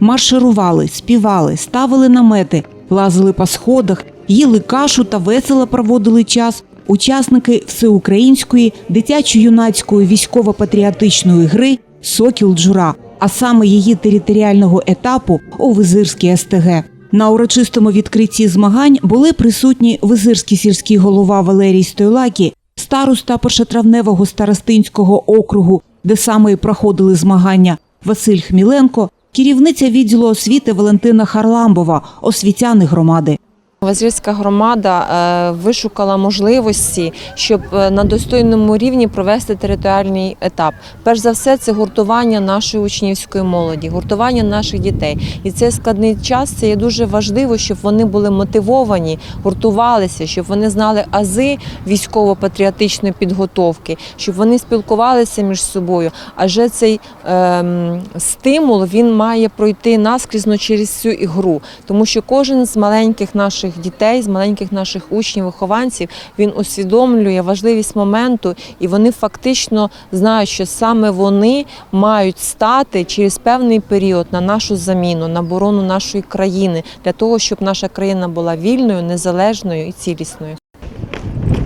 Марширували, співали, ставили намети, лазили по сходах, їли кашу та весело проводили час. Учасники всеукраїнської дитячо-юнацької військово-патріотичної гри Сокіл Джура, а саме її територіального етапу у Визирській СТГ. На урочистому відкритті змагань були присутні визирський сільський голова Валерій Стойлакі, староста першотравневого старостинського округу, де саме і проходили змагання, Василь Хміленко, керівниця відділу освіти Валентина Харламбова, освітяни громади. Вазирська громада е, вишукала можливості, щоб е, на достойному рівні провести територіальний етап. Перш за все, це гуртування нашої учнівської молоді, гуртування наших дітей. І цей складний час це є дуже важливо, щоб вони були мотивовані, гуртувалися, щоб вони знали ази військово-патріотичної підготовки, щоб вони спілкувалися між собою. Адже цей ем, стимул він має пройти наскрізно через цю ігру, тому що кожен з маленьких наших дітей, з маленьких наших учнів, вихованців, він усвідомлює важливість моменту, і вони фактично знають, що саме вони мають стати через певний період на нашу заміну, на оборону нашої країни, для того, щоб наша країна була вільною, незалежною і цілісною.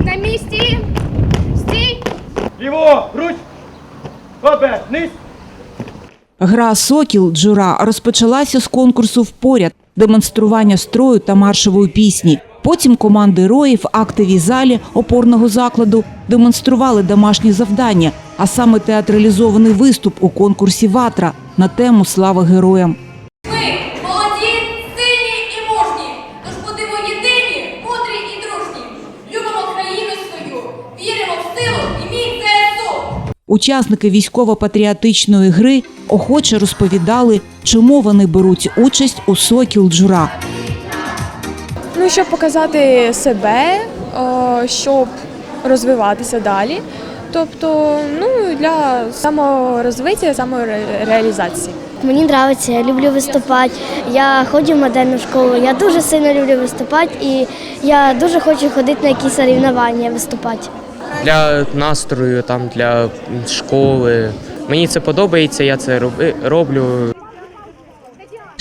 На місці. Стій. Ліво, руч! Обе, низ! Гра Сокіл Джура розпочалася з конкурсу впоряд, демонстрування строю та маршової пісні. Потім команди роїв в актовій залі опорного закладу демонстрували домашні завдання, а саме театралізований виступ у конкурсі Ватра на тему Слава героям. Учасники військово-патріотичної гри охоче розповідали, чому вони беруть участь у Сокіл Джура. Ну, щоб показати себе, щоб розвиватися далі. Тобто, ну для саморозвиття, самореалізації. Мені подобається, я люблю виступати. Я ходжу в модельну школу. Я дуже сильно люблю виступати і я дуже хочу ходити на якісь соревнування виступати. для настрою, там для школи. Мені це подобається, я це роби- роблю.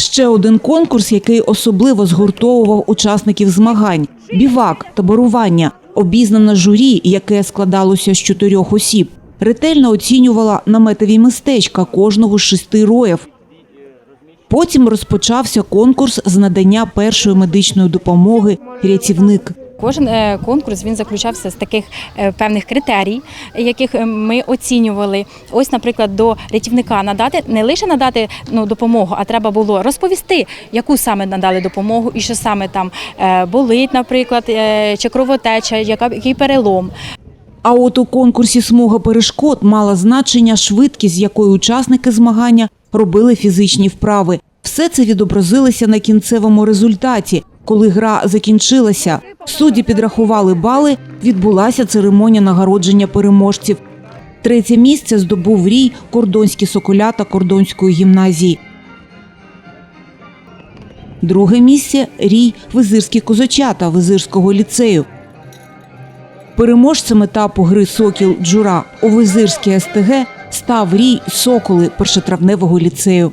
Ще один конкурс, який особливо згуртовував учасників змагань бівак, таборування, обізнане журі, яке складалося з чотирьох осіб, ретельно оцінювала наметові містечка кожного з шести роїв. Потім розпочався конкурс з надання першої медичної допомоги рятівник. Кожен е, конкурс він заключався з таких е, певних критерій, яких е, ми оцінювали. Ось, наприклад, до рятівника надати не лише надати ну, допомогу, а треба було розповісти, яку саме надали допомогу і що саме там болить, наприклад, чи кровотеча, який перелом. А от у конкурсі смуга перешкод мала значення швидкість, з якою учасники змагання робили фізичні вправи. Все це відобразилося на кінцевому результаті. Коли гра закінчилася, судді підрахували бали, відбулася церемонія нагородження переможців. Третє місце здобув рій кордонські соколята Кордонської гімназії. Друге місце рій визирські козачата Визирського ліцею. Переможцем етапу гри Сокіл Джура у Визирській СТГ став рій Соколи першотравневого ліцею.